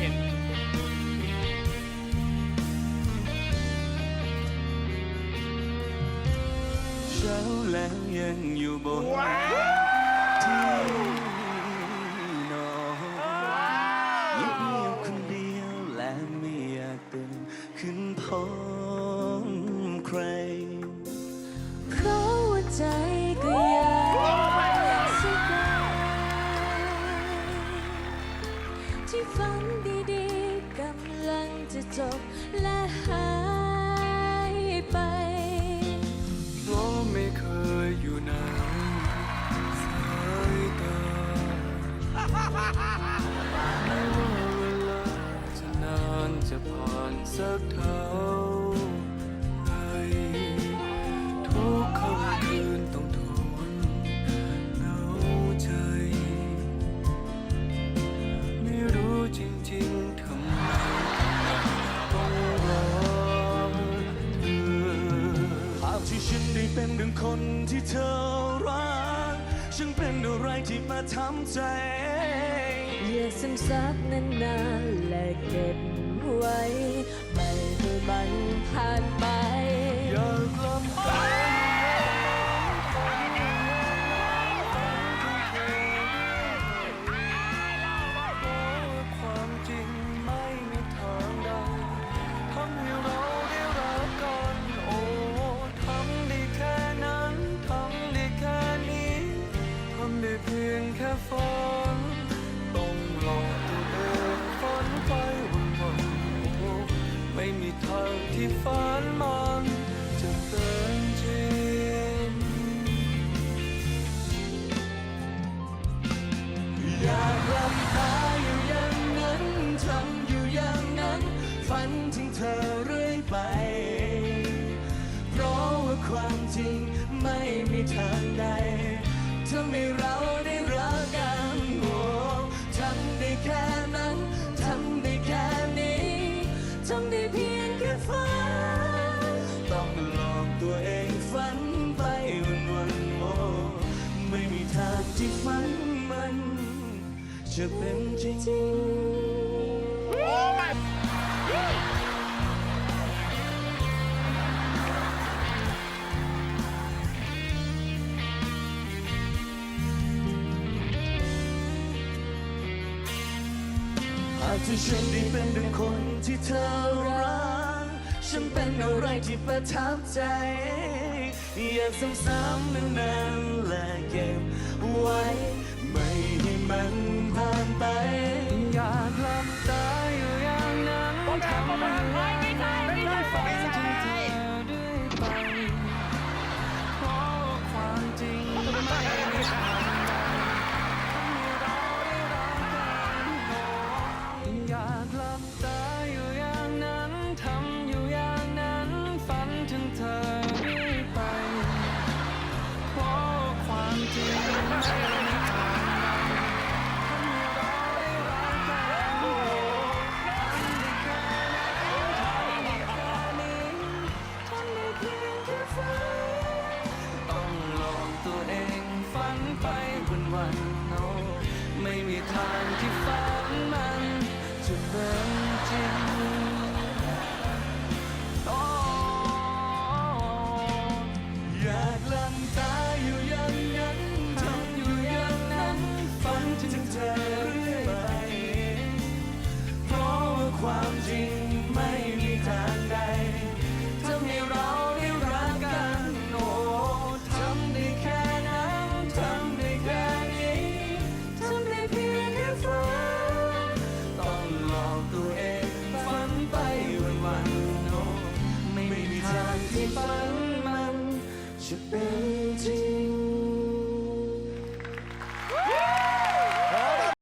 เห็นเช้าแล้วยังอยู่บนว้าวที่นอนเงียบเงียบคนเดียวและไม่อยากตื่นขึ้นพร้อ ไม่ว่าเวลาจะนานจะผ่านสักเท่าไหรทุกค่ำคืนต้องทนเหงาใจ ไม่รู้จริงๆทำไมต้องรอเธอ ภาพที่ฉันได้เป็นหนึ่งคนที่เธอรัก ฉันเป็นอะไรที่มาทำใจ อย่าซึมซับนานๆและเก็บไว้ ไม่ให้มัน ม่มีทางใดทำให้เราได้รักกันโอ้ทำได้แค่นั้นทำได้แค่นี้ทำได้เพียงแค่ฝันต้องหลอกตัวเองฝันไปวันวันโอ้ไม่มีทางที่ฝันมัน จะเป็นจริงากที่ฉันได้เป็นดังคนที่เธอรัก ฉันเป็นอะไรที่ประทับใจ อยากซ้ำๆนานๆและเก็บไว้ ไม่ให้มันผ่านไป อยากหลับตาอยู่อย่างนั้นทำให้เราได้ฝันถึงเธอเรื่อยไปเพราะความจริงไม่มีทาง จริงไม่มีทางใดทำให้เราได้รักกันโอ้ทำได้แค่นั้นทำได้แค่นี้ทำได้เพียงแค่ฝันต้องหลอกตัวเองฝันไปวันวันโอ้ไม่มีทางที่ฝันมันจะเป็นจริง